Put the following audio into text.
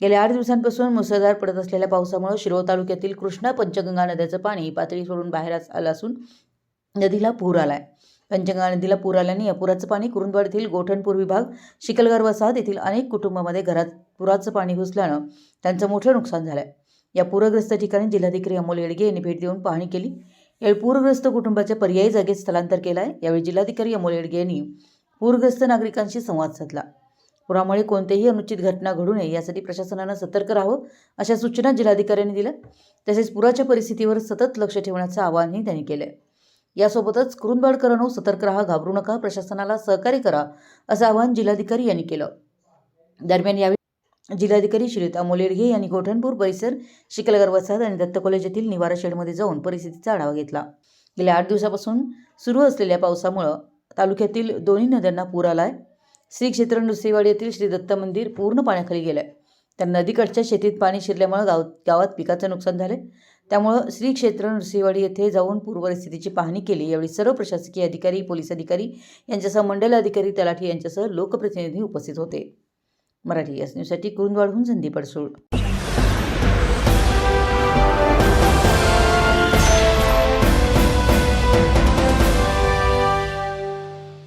गेल्या आठ दिवसांपासून मुसळधार पडत असलेल्या पावसामुळे शिरोळ तालुक्यातील कृष्णा पंचगंगा नद्याचं पाणी पातळी सोडून बाहेर आलं असून नदीला पूर आलाय. पंचगंगा नदीला पूर आल्याने या पुराचं पाणी कुरुंदवाड येथील गोठणपूर विभाग शिकलगार वसाहत येथील अनेक कुटुंबामध्ये घरात पुराचं पाणी घुसल्यानं त्यांचं मोठं नुकसान झालंय. या पूरग्रस्त ठिकाणी जिल्हाधिकारी अमोल येडगे यांनी भेट देऊन पाहणी केली. यावेळी पूरग्रस्त कुटुंबाच्या पर्यायी जागेत स्थलांतर केलं आहे यावेळी जिल्हाधिकारी अमोल येडगे यांनी पूरग्रस्त नागरिकांशी संवाद साधला. पुरामुळे कोणतेही अनुचित घटना घडू नये यासाठी प्रशासनानं सतर्क राहावं अशा सूचना जिल्हाधिकाऱ्यांनी दिल्या. तसेच पुराच्या परिस्थितीवर सतत लक्ष ठेवण्याचं आवाहनही त्यांनी केलं यासोबतच कुरुंदवाडकरांनो सतर्क राहा घाबरू नका प्रशासनाला सहकार्य करा असं आवाहन जिल्हाधिकारी यांनी केलं. दरम्यान यावेळी जिल्हाधिकारी श्रीयुत अमोल येडगे यांनी गोठणपूर परिसर शिकलगर वसाहत आणि दत्त कॉलेज येथील निवारा शेडमध्ये जाऊन परिस्थितीचा आढावा घेतला. गेल्या आठ दिवसापासून सुरू असलेल्या पावसामुळं तालुक्यातील दोन्ही नद्यांना पूर आलाय. श्री क्षेत्र नृसिंहवाडी येथील श्री दत्त मंदिर पूर्ण पाण्याखाली गेलं आहे तर नदीकडच्या शेतीत पाणी शिरल्यामुळे गाव गावात पिकाचं नुकसान झाले त्यामुळं श्री क्षेत्र नृसिंहवाडी येथे जाऊन पूर परिस्थितीची पाहणी केली. यावेळी सर्व प्रशासकीय अधिकारी पोलीस अधिकारी यांच्यासह मंडल अधिकारी तलाठी यांच्यासह लोकप्रतिनिधी उपस्थित होते. मराठी एस न्यूजसाठी कुरुंदवाडहून संदीप अडसूळ.